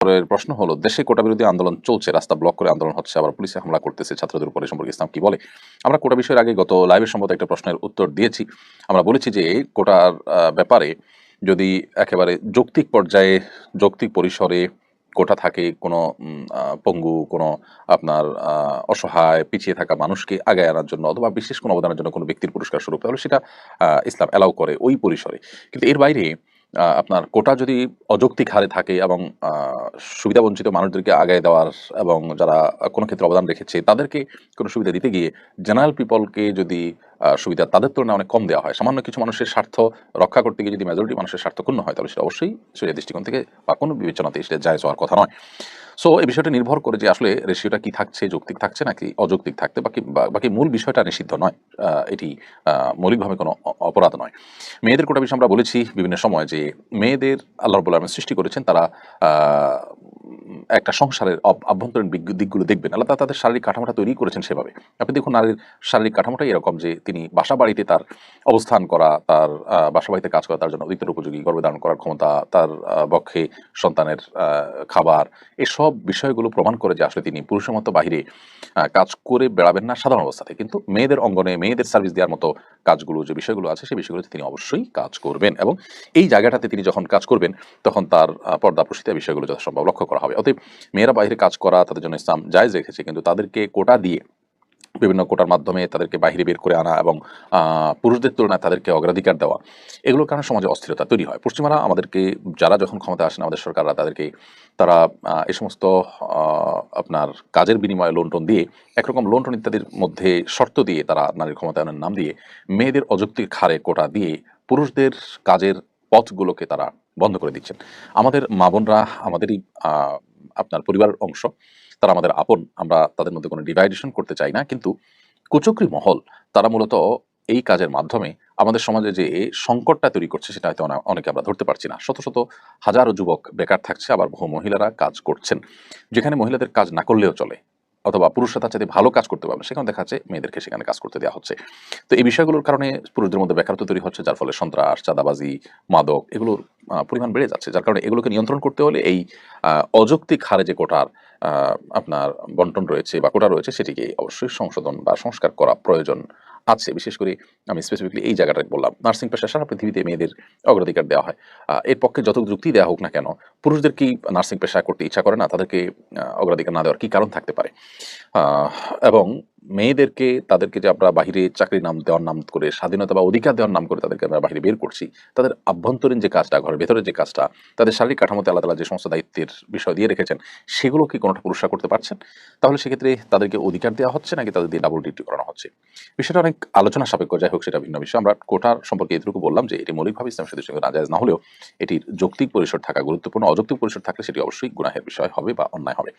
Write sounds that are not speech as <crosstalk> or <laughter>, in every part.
পরের প্রশ্ন হলো, দেশে কোটা বিরোধী আন্দোলন চলছে, রাস্তা ব্লক করে আন্দোলন হচ্ছে, আবার পুলিশে হামলা করতেছে ছাত্রদের উপরে। সম্পর্কে ইসলাম কি বলে? আমরা কোটা বিষয়ের আগে গত লাইভের সম্মত একটা প্রশ্নের উত্তর দিয়েছি। আমরা বলেছি যে, কোটার ব্যাপারে যদি একেবারে যৌক্তিক পর্যায়ে, যৌক্তিক পরিসরে কোটা থাকে, কোনো পঙ্গু, কোনো আপনার অসহায়, পিছিয়ে থাকা মানুষকে আগে আনার জন্য অথবা বিশেষ কোনো অবদানের জন্য কোনো ব্যক্তির পুরস্কার স্বরূপ, তাহলে সেটা ইসলাম অ্যালাউ করে ওই পরিসরে। কিন্তু এর বাইরে আপনার কোটা যদি অযৌক্তিক হারে থাকে এবং সুবিধাবঞ্চিত মানুষদেরকে আগায় দেওয়ার এবং যারা কোনো ক্ষেত্রে অবদান রেখেছে, তাদেরকে কোনো সুবিধা দিতে গিয়ে জেনারেল পিপলকে যদি সুবিধা তাদের তুলনায় অনেক কম দেওয়া হয়। সামান্য কিছু মানুষের স্বার্থ রক্ষা করতে গিয়ে যদি মেজরিটি মানুষের স্বার্থ ক্ষুণ্ণ হয়, তাহলে সেটা অবশ্যই সেই দৃষ্টিকোণ থেকে বা কোনো বিবেচনাতে সেটা জায়জ হওয়ার কথা নয়। সো এই বিষয়টা নির্ভর করে যে আসলে রেশিওটা কি থাকছে, যৌক্তিক থাকছে নাকি অযৌক্তিক থাকতে বাকি বাকি মূল বিষয়টা নিষিদ্ধ নয়। এটি মৌলিকভাবে কোনো অপরাধ নয়। মেয়েদের কোটা বিষয়ে আমরা বলেছি বিভিন্ন সময় যে মেয়েদের আল্লাহ রবুল্লা সৃষ্টি করেছেন, তারা একটা সংসারের আভ্যন্তরীণ দিকগুলো দেখবেন। আল্লাহ তাদের শারীরিক কাঠামোটা তৈরি করেছেন সেভাবে। আপনি দেখুন, নারীর শারীরিক কাঠামোটাই এরকম যে, তিনি বাসা বাড়িতে তার অবস্থান করা, তার বাসা বাড়িতে কাজ করা, তার জন্য অধিকতর উপযোগী গর্ভধারণ করার ক্ষমতা, তার পক্ষে সন্তানের খাবার, এসব বিষয়গুলো প্রমাণ করে যে আসলে তিনি পুরুষের মতো বাহিরে কাজ করে বেড়াবেন না সাধারণ অবস্থাতে। কিন্তু মেয়েদের অঙ্গনে, মেয়েদের সার্ভিস দেওয়ার মতো কাজগুলো, যে বিষয়গুলো আছে, সেই বিষয়গুলোতে তিনি অবশ্যই কাজ করবেন এবং এই জায়গাটাতে তিনি যখন কাজ করবেন, তখন তার পর্দা প্রসিদ্ধ বিষয়গুলো যথাসম্ভব লক্ষ্য করা হবে। অতএব মেয়েরা বাইরে কাজ করা তাদের জন্য ইসলাম জায়জ রেখেছে, কিন্তু তাদেরকে কোটা দিয়ে বিভিন্ন কোটার মাধ্যমে তাদেরকে বাইরে বের করে আনা এবং পুরুষদের তুলনায় তাদেরকে অগ্রাধিকার দেওয়া এগুলোর কারণে সমাজে অস্থিরতা তৈরি হয়? পশ্চিমারা আমাদেরকে, যারা যখন ক্ষমতা আসেন আমাদের সরকাররা, তাদেরকে তারা এ সমস্ত আপনার কাজের বিনিময়ে লোন টোন দিয়ে, একরকম লোন টোন ইত্যাদির মধ্যে শর্ত দিয়ে তারা নারীর ক্ষমতায়নের নাম দিয়ে, মেয়েদের অযৌক্তিক হারে কোটা দিয়ে পুরুষদের কাজের পথগুলোকে তারা বন্ধ করে দিচ্ছেন। আমাদের মা বোনরা, আমাদেরই আপনার পরিবারের অংশ তারা আমাদের আপন, আমরা তাদের মধ্যে কোনো ডিভাইডেশন করতে চাই না। কিন্তু কুচক্রি মহল, তারা মূলত এই কাজের মাধ্যমে আমাদের সমাজে যে সংকটটা তৈরি করছে সেটা হয়তো অনেকে আমরা ধরতে পারছি না। শত শত হাজারো যুবক বেকার থাকছে, আবার বহু মহিলারা কাজ করছেন, যেখানে মহিলাদের কাজ না করলেও চলে। অথবা পুরুষরা তার চাইতে ভালো কাজ করতে পারবে, সেখানে দেখা যাচ্ছে মেয়েদেরকে সেখানে কাজ করতে দেওয়া হচ্ছে। তো এই বিষয়গুলোর কারণে পুরুষদের মধ্যে বেকারত্ব তৈরি হচ্ছে, যার ফলে সন্ত্রাস, চাঁদাবাজি, মাদক এগুলোর পরিমাণ বেড়ে যাচ্ছে, যার কারণে এগুলোকে নিয়ন্ত্রণ করতে হলে এই অযৌক্তিক হারে যে কোটার আপনার বন্টন রয়েছে বা কোটা রয়েছে, সেটিকে অবশ্যই সংশোধন বা সংস্কার করা প্রয়োজন। আছে। বিশেষ করে আমি স্পেসিফিকলি এই জায়গাটা বললাম। নার্সিং পেশা সারা পৃথিবীতে মেয়েদের অগ্রাধিকার দেওয়া হয়। এর পক্ষে যত যুক্তি দেওয়া হোক না কেন, পুরুষদের কি নার্সিং পেশা করতে ইচ্ছা করে না? তাদেরকে অগ্রাধিকার না দেওয়ার কি কারণ থাকতে পারে? এবং মেয়েদেরকে, তাদেরকে যে আমরা বাহিরে চাকরির নাম দেওয়ার নাম করে, স্বাধীনতা বা অধিকার দেওয়ার নাম করে তাদেরকে আমরা বাহিরে বের করছি, তাদের আভ্যন্তরীণ যে কাজটা, ঘরের ভেতরে যে কাজটা, তাদের শারীরিক কাঠামোতে আলাদা আলাদা যে সমস্ত দায়িত্বের বিষয় দিয়ে রেখেছেন, সেগুলো কি কোনোটা পুরস্কার করতে পারছেন? তাহলে সেক্ষেত্রে তাদেরকে অধিকার দেওয়া হচ্ছে নাকি তাদের দিয়ে ডাবল ডিউটি করানো হচ্ছে? বিষয়টা অনেক আলোচনা সাপেক্ষ, যাই হোক সেটা ভিন্ন বিষয়। আমরা কোটার সম্পর্কে এটুকু বললাম যে এটি মৌলিকভাবে ইসলাম সাথে সঙ্গে নাজায়জ না হলেও এটির যৌক্তিক পরিসর থাকা, গুরুত্বপূর্ণ, অযৌক্তিক পরিসর থাকলে সেটি অবশ্যই গুনাহের বিষয় হবে বা অন্যায় হবে।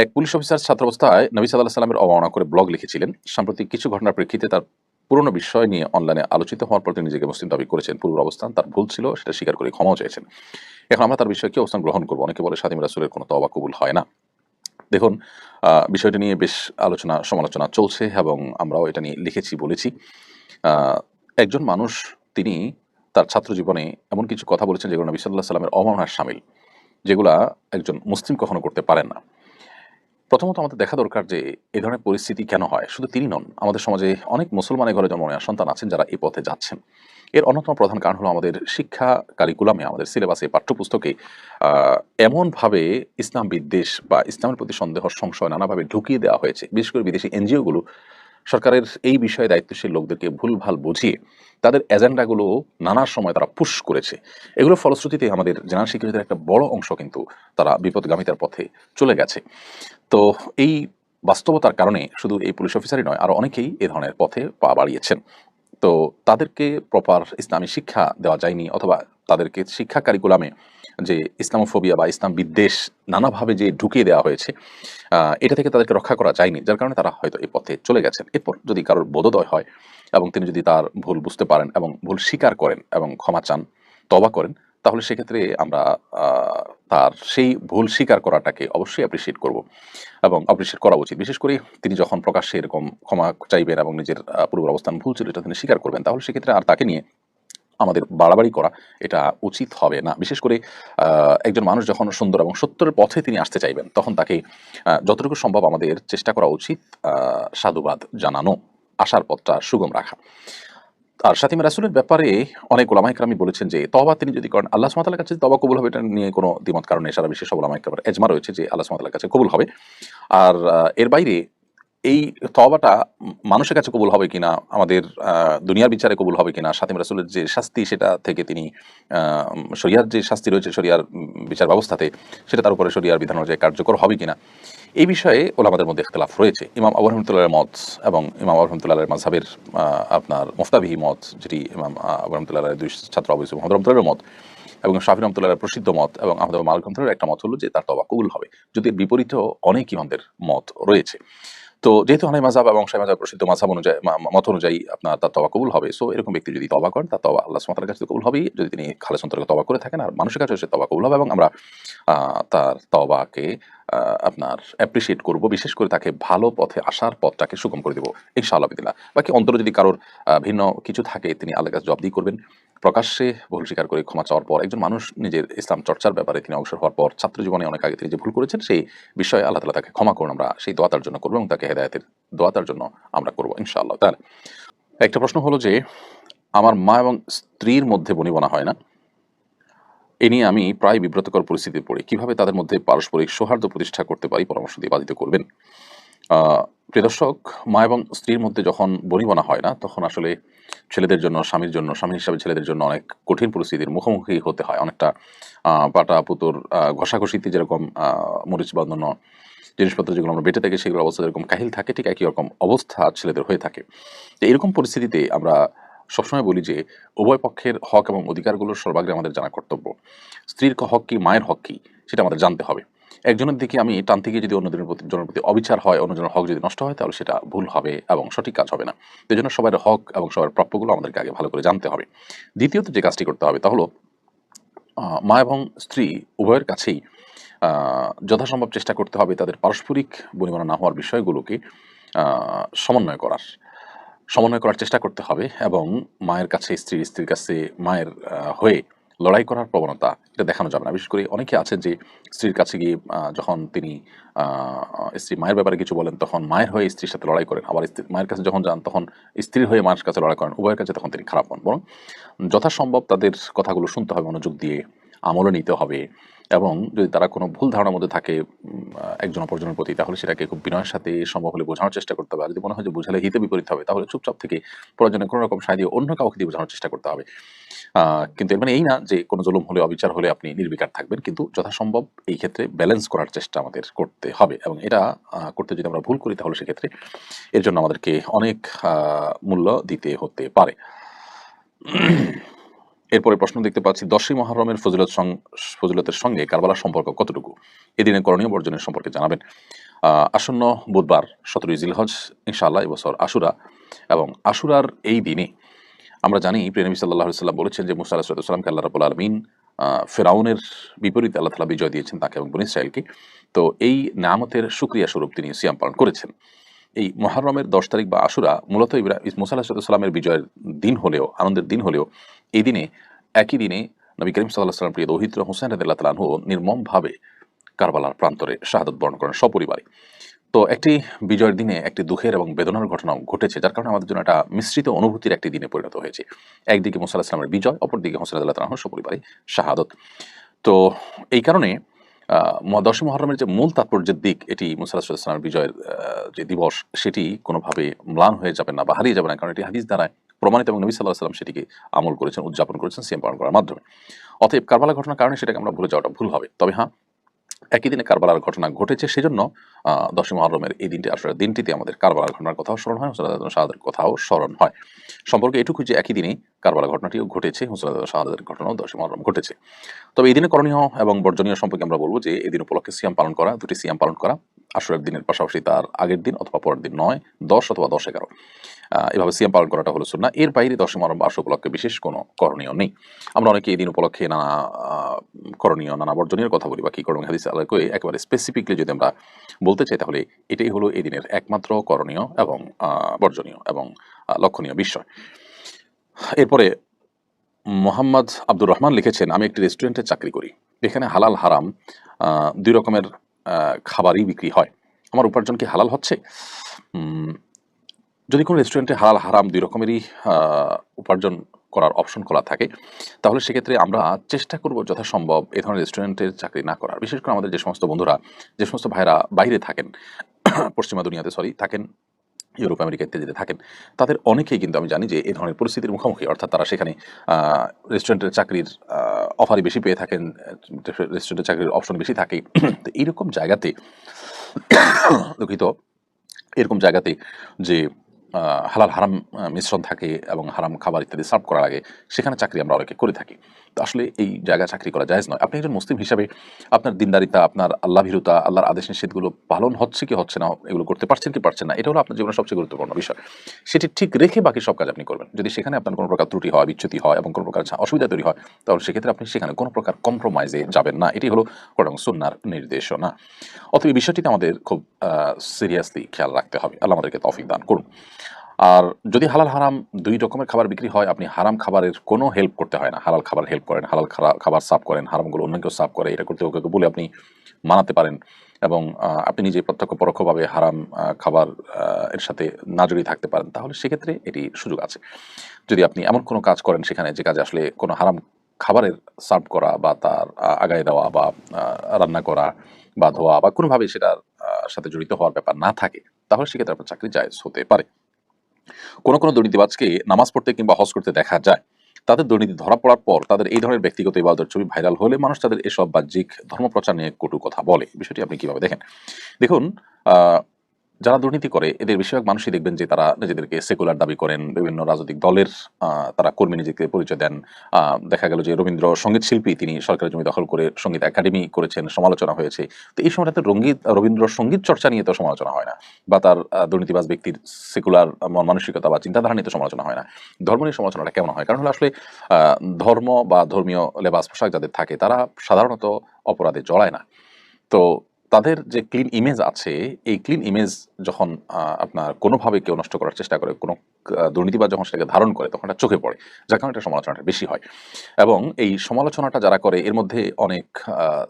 এক পুলিশ অফিসার ছাত্রাবস্থায় নবী সাল্লাহ সাল্লামের অবমাননা করে ব্লগ লিখেছিলেন। সাম্প্রতিক কিছু ঘটনার প্রেক্ষিতে তার পুরনো বিষয় নিয়ে অনলাইনে আলোচিত হওয়ার পর তিনি নিজেকে মুসলিম দাবি করেছেন। পূর্ব অবস্থান তার ভুল ছিল, সেটা স্বীকার করে ক্ষমাও চেয়েছেন। এখন আমরা তার বিষয়ে কি অবস্থান গ্রহণ করব? অনেকে বলে স্বাধীন রাসুলের কোনো তবা কবুল হয় না। দেখুন বিষয়টি নিয়ে বেশ আলোচনা, সমালোচনা চলছে এবং আমরাও এটা নিয়ে লিখেছি, বলেছি। একজন মানুষ, তিনি তার ছাত্র জীবনে এমন কিছু কথা বলেছেন যেগুলো নবী সাল্লাহ সাল্লামের অবমাননার সামিল, যেগুলা একজন মুসলিম কখনো করতে পারেন না। প্রথমত আমাদের দেখা দরকার যে এই ধরনের পরিস্থিতি কেন হয়। শুধু তিনি নন, আমাদের সমাজে অনেক মুসলমানের ঘরে জন্ম নেওয়া সন্তান আছেন যারা এই পথে যাচ্ছেন। এর অন্যতম প্রধান কারণ হলো আমাদের শিক্ষা কারিকুলামে আমাদের সিলেবাসে পাঠ্যপুস্তকে এমনভাবে ইসলাম বিদ্বেষ বা ইসলামের প্রতি সন্দেহ, সংশয় নানাভাবে ঢুকিয়ে দেওয়া হয়েছে। বিশেষ করে বিদেশি এনজিওগুলো সরকারের এই বিষয়ে দায়িত্বশীল লোকদেরকে ভুলভাল বুঝিয়ে তাদের এজেন্ডাগুলো নানা সময় তারা পুশ করেছে। এগুলো ফলশ্রুতিতে আমাদের জেনারেল সিকিউরিটির একটা বড় অংশ কিন্তু তারা বিপদগামিতার পথে চলে গেছে। তো এই বাস্তবতার কারণে শুধু এই পুলিশ অফিসারই নয়, আরও অনেকেই এ ধরনের পথে পা বাড়িয়েছেন। তো তাদেরকে প্রপার ইসলামী শিক্ষা দেওয়া যায়নি অথবা তাদেরকে শিক্ষা কারিকুলামে যে ইসলামোফোবিয়া বা ইসলাম বিদ্বেষ নানাভাবে যে ঢুকিয়ে দেওয়া হয়েছে এটা থেকে তাদেরকে রক্ষা করা যায়নি। যার কারণে তারা হয়তো এই পথে চলে গেছেন। এরপর যদি কারোর বোধোদয় হয় এবং তিনি যদি তার ভুল বুঝতে পারেন এবং ভুল স্বীকার করেন এবং ক্ষমা চান তবা করেন, তাহলে সেক্ষেত্রে আমরা তার সেই ভুল স্বীকার করাটাকে অবশ্যই অ্যাপ্রিসিয়েট করব এবং অ্যাপ্রিসিয়েট করা উচিত। বিশেষ করে তিনি যখন প্রকাশ্যে এরকম ক্ষমা চাইবেন এবং নিজের পূর্ব অবস্থান ভুল ছিল, এটা তিনি স্বীকার করবেন, তাহলে সেক্ষেত্রে আর তাকে নিয়ে আমাদের বাড়াবাড়ি করা, এটা উচিত হবে না। বিশেষ করে একজন মানুষ যখন সুন্দর এবং সত্যের পথে তিনি আসতে চাইবেন, তখন তাকে যতটুকু সম্ভব আমাদের চেষ্টা করা উচিত সাধুবাদ জানানো আসার পথটা সুগম রাখা। আর সাথিমা রাসুলের ব্যাপারে অনেক ওলামাইকরামি বলেছেন যে তবা তিনি যদি করেন, আল্লাহ সুমাতার কাছে তবা কবুল হবে এটা নিয়ে কোনো দ্বিমত, কারণে সারা বিশ্বের সব ওলামাইকরামের এজমা রয়েছে যে, আল্লাহ সুমাতার কাছে কবুল হবে। আর এর বাইরে এই তবাটা মানুষের কাছে কবুল হবে কিনা, আমাদের দুনিয়ার বিচারে কবুল হবে কিনা সাথিম রাসুলের যে শাস্তি সেটা থেকে তিনি শরিয়ার যে শাস্তি রয়েছে শরিয়ার বিচার ব্যবস্থাতে, সেটা তার উপরে শরিয়ার বিধান অনুযায়ী কার্যকর হবে কিনা, এই বিষয়ে ওলামাদের মধ্যে ইখতলাফ রয়েছে। ইমাম আবু রহমতুল্লাহের মত এবং ইমাম আবু রহমতুল্লাহের মাঝহাবের আপনার মুফতাবিহি মত, যেটি ইমাম আবু রহমতুল্লাহের দুই ছাত্র ইউসুফ মোহাম্মদ রহমতুল্লাহের মত এবং শাফি রহমতুল্লাহের প্রসিদ্ধ মত এবং আহমদ রহমতুল্লাহের একটা মত হলো যে তার তবা কবুল হবে, যদি বিপরীত অনেক ইমামদের মত রয়েছে। তো যেহেতু হানাই মাজাব এবং শাহী মাজাব প্রসিদ্ধ মাঝাব অনুযায়ী মত অনুযায়ী আপনার তার তবা কবুল হবে। সো এরকম ব্যক্তি যদি তবা করেন, তার তবা আল্লাহ সুমাতার কাছে কবুল হবেই। যদি তিনি খালেস অন্তর্গত তবা করে থাকেন, আর মানুষের কাছে সে তবা কবুল হবে এবং আমরা তার তবাকে আপনার অ্যাপ্রিসিয়েট করব, বিশেষ করে তাকে ভালো পথে আসার পথটাকে সুগম করে দেবো, ইনশাআল্লাহ বিদিল্লাহ বাকি অন্তরে যদি কারোর ভিন্ন কিছু থাকে, তিনি আল্লাহ কাছে জবাবদি করবেন। প্রকাশ্যে ভুল স্বীকার করে ক্ষমা চাওয়ার পর, একজন মানুষ নিজের ইসলাম চর্চার ব্যাপারে তিনি অবসর হওয়ার পর, ছাত্র জীবনে অনেক আগে তিনি যে ভুল করেছেন, সেই বিষয়ে আল্লাহ তালা তাকে ক্ষমা করুন। আমরা সেই দোয়া তার জন্য করব এবং তাকে হেদায়তের দোয়া তার জন্য আমরা করব, ইনশাআল্লাহ। তার একটা প্রশ্ন হলো যে, আমার মা এবং স্ত্রীর মধ্যে বনিবনা হয় না? এ নিয়ে আমি প্রায় বিব্রতকর পরিস্থিতি পড়ি। কীভাবে তাদের মধ্যে পারস্পরিক সৌহার্দ্য প্রতিষ্ঠা করতে পারি, পরামর্শ দিয়ে বাধিত করবেন? প্রিয় দর্শক, মা এবং স্ত্রীর মধ্যে যখন বনিবনা হয় না, তখন আসলে ছেলেদের জন্য, স্বামীর জন্য, স্বামী হিসাবে ছেলেদের জন্য অনেক কঠিন পরিস্থিতির মুখোমুখি হতে হয়। অনেকটা পাটা, পুতুর ঘষাঘষিতে যেরকম মরিচ বাঁধানো জিনিসপত্র যেগুলো আমরা বেঁচে থাকি সেগুলো অবস্থা যেরকম কাহিল থাকে, ঠিক একই রকম অবস্থা ছেলেদের হয়ে থাকে। তো এরকম পরিস্থিতিতে আমরা সবসময় বলি যে, উভয় পক্ষের হক এবং অধিকারগুলো সর্বাগ্রে আমাদের জানা কর্তব্য। স্ত্রীর হক কি, মায়ের হক কি, সেটা আমাদের জানতে হবে। একজনের দিকে আমি টান থেকে যদি অন্যজনের প্রতি জনের প্রতি অবিচার হয়, অন্যজনের হক যদি নষ্ট হয়, তাহলে সেটা ভুল হবে এবং সঠিক কাজ হবে না। এই জন্য সবার হক এবং সবার প্রাপ্যগুলো আমাদেরকে আগে ভালো করে জানতে হবে। দ্বিতীয়ত যে কাজটি করতে হবে তা হলো মা এবং স্ত্রী উভয়ের কাছেই যথাসম্ভব চেষ্টা করতে হবে তাদের পারস্পরিক বনিবনা না হওয়ার বিষয়গুলোকে সমন্বয় করার। সমন্বয় করার চেষ্টা করতে হবে এবং মায়ের কাছে স্ত্রী স্ত্রীর কাছে মায়ের হয়ে লড়াই করার প্রবণতা এটা দেখানো যাবে না। বিশেষ করে অনেকে আছেন যে স্ত্রীর কাছে গিয়ে যখন তিনি স্ত্রী মায়ের ব্যাপারে কিছু বলেন, তখন মায়ের হয়ে স্ত্রীর সাথে লড়াই করেন। আবার মায়ের কাছে যখন যান, তখন স্ত্রীর হয়ে মায়ের কাছে লড়াই করেন। উভয়ের কাছে তখন তিনি খারাপ হন। বরং যথাসম্ভব তাদের কথাগুলো শুনতে হবে, মনোযোগ দিয়ে আমলে নিতে হবে। এবং যদি তারা কোনো ভুল ধারণার মধ্যে থাকে একজন অপরজনের প্রতি, তাহলে সেটাকে খুব বিনয়ের সাথে সম্ভব হলে বোঝানোর চেষ্টা করতে হবে। আর যদি মনে হয় যে বোঝালে হিতে বিপরীত হবে, তাহলে চুপচাপ থেকে প্রয়োজনে কোনো রকম সাহায্য অন্য কাউকে দিয়ে বোঝানোর চেষ্টা করতে হবে। কিন্তু এর মানে এই না যে কোনো জুলুম হলে, অবিচার হলে আপনি নির্বিকার থাকবেন, কিন্তু যথাসম্ভব এই ক্ষেত্রে ব্যালেন্স করার চেষ্টা আমাদের করতে হবে এবং এটা করতে যদি আমরা ভুল করি, তাহলে সেক্ষেত্রে এর জন্য আমাদেরকে অনেক মূল্য দিতে হতে পারে। এরপরে প্রশ্ন দেখতে পাচ্ছি, দশই মহরমের ফজিলত ফজিলতের সঙ্গে কারবালার সম্পর্ক কতটুকু? এদিনের করণীয় বর্জনের সম্পর্কে জানাবেন। আসন্ন বুধবার, সতেরোই জিলহজ, ইনশাআল্লাহ এবছর আশুরা এবং আশুরার এই দিনে আমরা জানি প্রিয়নবী সাল্লাহ সাল্লাম বলেছেন যে মুসা আলাহিসাল্লামকে আল্লাহ রাবুল আলমিন ফেরাউনের বিপরীতে আল্লাহ তালা বিজয় দিয়েছেন তাকে এবং বনি ইসরায়েলকে তো এই নামতের সুক্রিয়া স্বরূপ তিনি সিয়াম পালন করেছেন। এই মহরমের দশ তারিখ বা আশুরা মূলত ইব্রা মুসা আলাহিসাল্লামের বিজয়ের দিন হলেও, আনন্দের দিন হলেও, এই দিনে, একই দিনে নবী করিম সাল্লাহ সাল্লাম প্রিয় দৌহিত্র হোসেন রদুল্লাহ তালাহু নির্মমভাবে কারবালার প্রান্তরে শাহাদত বরণ করেন সপরিবারে। তো একটি বিজয়ের দিনে একটি দুঃখের এবং বেদনার ঘটনাও ঘটেছে, যার কারণে আমাদের জন্য একটা মিশ্রিত অনুভূতির একটি দিনে পরিণত হয়েছে। একদিকে মুসা আলাহিসামের বিজয়, অপরদিকে হোসেন রদুল্লাহ তালাহু সপরিবারে শাহাদত। তো এই কারণে আহ, ম- দশই মহরমের যে মূল তাৎপর্যের দিক এটি মুসা আলাহিসামের বিজয়ের যে দিবস সেটি কোনোভাবে ম্লান হয়ে যাবে না বা হারিয়ে যাবে না। কারণ এটি হাদিস দ্বারায় প্রমাণিত এবং নবী সাল্লাহ সাল্লাম সেটিকে আমল করেছেন উদযাপন করেছেন সিএম পালন করার মাধ্যমে। অতএব কারবালা ঘটনার কারণে সেটাকে আমরা ভুলে যাওয়াটা ভুল হবে। তবে হ্যাঁ একই দিনে কারবালার ঘটনা ঘটেছে সেজন্য আহ, দশই মহরমের এই দিনটি আসলে দিনটিতে আমাদের কারবালার ঘটনার কথাও স্মরণ হয় হুসরাদ শাহাদের কথাও স্মরণ হয়। সম্পর্কে এটুকু যে একই দিনে কারবালা ঘটনাটিও ঘটেছে হুসরাদ শাহাদের ঘটনাও দশই মহরম ঘটেছে। তবে এই দিনে করণীয় এবং বর্জনীয় সম্পর্কে আমরা বলব যে এই দিন উপলক্ষে সিয়াম পালন করা দুটি সিয়াম পালন করা আসরের দিনের পাশাপাশি তার আগের দিন অথবা পরের দিন নয় দশ অথবা দশ এগারো। এভাবে সিয়াম পালন করাটা হলো সুন্না এর বাইরে দশম মহরম বা উপলক্ষে বিশেষ কোনো করণীয় নেই। আমরা অনেকে এই দিন উপলক্ষে নানা করণীয় নানা বর্জনীয় কথা বলি বা কি করণীয় হাদিস আলাকে একেবারে স্পেসিফিকলি যদি আমরা বলতে চাই তাহলে এটাই হলো এই দিনের একমাত্র করণীয় এবং বর্জনীয় এবং লক্ষণীয় বিষয়। এরপরে মোহাম্মদ আব্দুর রহমান লিখেছেন, আমি একটি রেস্টুরেন্টে চাকরি করি। এখানে হালাল হারাম দুই রকমের খাবারই বিক্রি হয়। আমার উপার্জন কি হালাল হচ্ছে? যদি কোনো রেস্টুরেন্টে হালাল, হারাম দুই রকমেরই উপার্জন করার অপশন খোলা থাকে, তাহলে সেক্ষেত্রে আমরা চেষ্টা করব যথাসম্ভব এ ধরনের রেস্টুরেন্টের চাকরি না করার। বিশেষ করে আমাদের যে সমস্ত বন্ধুরা, যে সমস্ত ভাইরা বাইরে থাকেন, <coughs> পশ্চিমা দুনিয়াতে সরি থাকেন, ইউরোপ, আমেরিকা ইত্যাদিতে থাকেন, তাদের অনেকেই কিন্তু আমি জানি যে এই ধরনের পরিস্থিতির মুখোমুখি, অর্থাৎ তারা সেখানে রেস্টুরেন্টের চাকরির অফারই বেশি পেয়ে থাকেন রেস্টুরেন্টের চাকরির অপশন বেশি থাকে। <coughs> তো এইরকম জায়গাতে, <coughs> দুঃখিত, এরকম জায়গাতে যে হালাল হারাম মিশ্রণ থাকে এবং হারাম খাবার ইত্যাদি সার্ভ করার আগে সেখানে চাকরি আমরা অনেকে করে থাকি। আসলে এই জায়গায় চাকরি করা জায়েজ নয়। আপনি একজন মুসলিম হিসাবে আপনার দিনদারিতা, আপনার আল্লাহ ভীরুতা আল্লাহর আদেশ নিষেধগুলো পালন হচ্ছে কি হচ্ছে না, এগুলো করতে পারছেন কি পারছেন না, এটা হলো আপনার জীবনের সবচেয়ে গুরুত্বপূর্ণ বিষয়। সেটি ঠিক রেখে বাকি সব কাজ আপনি করবেন। যদি সেখানে আপনার কোনো প্রকার ত্রুটি হয়, বিচ্যুতি হয় এবং কোনো প্রকার অসুবিধা তৈরি হয়, তাহলে সেক্ষেত্রে আপনি সেখানে কোনো প্রকার কম্প্রোমাইজে যাবেন না। এটি হলো কোরআন সুন্নার নির্দেশনা। অতএব এই বিষয়টিতে আমাদের খুব সিরিয়াসলি খেয়াল রাখতে হবে। আল্লাহ আমাদেরকে তৌফিক দান করুন। আর যদি হালাল হারাম দুই রকমের খাবার বিক্রি হয়, আপনি হারাম খাবারের কোনো হেল্প করতে হয় না। হালাল খাবার হেল্প করেন, হালাল খাবার সাফ করেন, হারামগুলো অন্য কেউ সাফ করে, এটা করতে ওকে বলে আপনি মানাতে পারেন এবং আপনি নিজে প্রত্যক্ষ পরোক্ষভাবে হারাম খাবার এর সাথে না জড়িয়ে থাকতে পারেন, তাহলে সেক্ষেত্রে এটি সুযোগ আছে। যদি আপনি এমন কোনো কাজ করেন সেখানে যে কাজে আসলে কোনো হারাম খাবারের সার্ভ করা বা তার আগায় দেওয়া বা রান্না করা বা ধোয়া বা কোনোভাবে সেটার সাথে জড়িত হওয়ার ব্যাপার না থাকে, তাহলে সেক্ষেত্রে আপনার চাকরি জায়জ হতে পারে। কোনো কোনো দুর্নীতিবাজকে নামাজ পড়তে কিংবা হজ করতে দেখা যায়। তাদের দুর্নীতি ধরা পড়ার পর তাদের এই ধরনের ব্যক্তিগত ইবাদতের ছবি ভাইরাল হলে মানুষ তাদের এসব বাহ্যিক ধর্মপ্রচার নিয়ে কটু কথা বলে। বিষয়টি আপনি কীভাবে দেখেন? দেখুন যারা দুর্নীতি করে, এদের বেশিরভাগ মানুষই দেখবেন যে তারা নিজেদেরকে সেকুলার দাবি করেন, বিভিন্ন রাজনৈতিক দলের তারা কর্মী নিজেকে পরিচয় দেন। দেখা গেল যে রবীন্দ্র সংগীত শিল্পী তিনি সরকারি জমি দখল করে সংগীত একাডেমি করেছেন, সমালোচনা হয়েছে। তো এই সময়টাতে রঙ্গীত, রবীন্দ্র সংগীত চর্চা নিয়ে তো সমালোচনা হয় না বা তার দুর্নীতিবাজ ব্যক্তির সেকুলার মানসিকতা বা চিন্তাধারা নিয়ে তো সমালোচনা হয় না। ধর্ম নিয়ে সমালোচনাটা কেমন হয়? কারণ হলো আসলে ধর্ম বা ধর্মীয় লেবাস পোশাক যাদের থাকে, তারা সাধারণত অপরাধে জড়ায় না। তো তাদের যে ক্লিন ইমেজ আছে এই ক্লিন ইমেজ যখন আপনার কোনোভাবে কেউ নষ্ট করার চেষ্টা করে কোনো আহ, দুর্নীতিবাজ যখন সেটাকে ধারণ করে তখন এটা চোখে পড়ে। যার কারণে এটা সমালোচনাটা বেশি হয়। এবং এই সমালোচনাটা যারা করে এর মধ্যে অনেক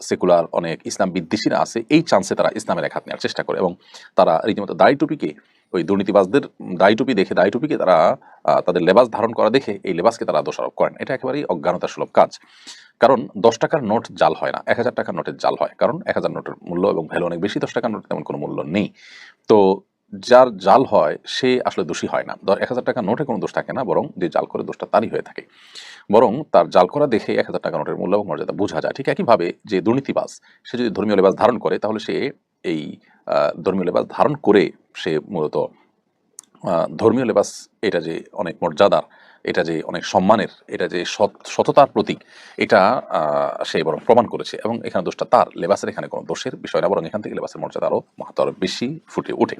সেকুলার অনেক ইসলাম বিদ্বেষীরা আছে এই চান্সে তারা ইসলামের এক হাত নেওয়ার চেষ্টা করে। এবং তারা রীতিমতো দাড়ি টুপিকে ওই দুর্নীতিবাজদের দাড়ি টুপি দেখে দাড়ি টুপিকে তারা তাদের লেবাস ধারণ করা দেখে এই লেবাসকে তারা দোষারোপ করেন। এটা একেবারেই অজ্ঞানতা সুলভ কাজ। কারণ দশ টাকার নোট জাল হয় না, এক হাজার টাকার নোটের জাল হয়, কারণ এক হাজার নোটের মূল্য এবং ভ্যালু অনেক বেশি, দশ টাকার নোটের তেমন কোনো মূল্য নেই। তো যার জাল হয়, সে আসলে দোষী হয় না। এক হাজার টাকার নোটে কোনো দোষ থাকে না, বরং যে জাল করে দোষটা তারই হয়ে থাকে। বরং তার জাল করা দেখে এক হাজার টাকা নোটের মূল্য এবং মর্যাদা বোঝা যায়। ঠিক একইভাবে যে দুর্নীতিবাস সে যদি ধর্মীয় লেবাস ধারণ করে, তাহলে সে এই ধর্মীয় লেবাস ধারণ করে সে মূলত ধর্মীয় লেবাস এটা যে অনেক মর্যাদার এটা যে অনেক সম্মানের, এটা যে সততার প্রতীক, এটা সে বরং প্রমাণ করেছে। এবং এখানে দোষটা তার, লেবাসের এখানে কোনো দোষের বিষয় না, বরং এখান থেকে লেবাসের মর্যাদা আরও মহাতর বেশি ফুটে ওঠে।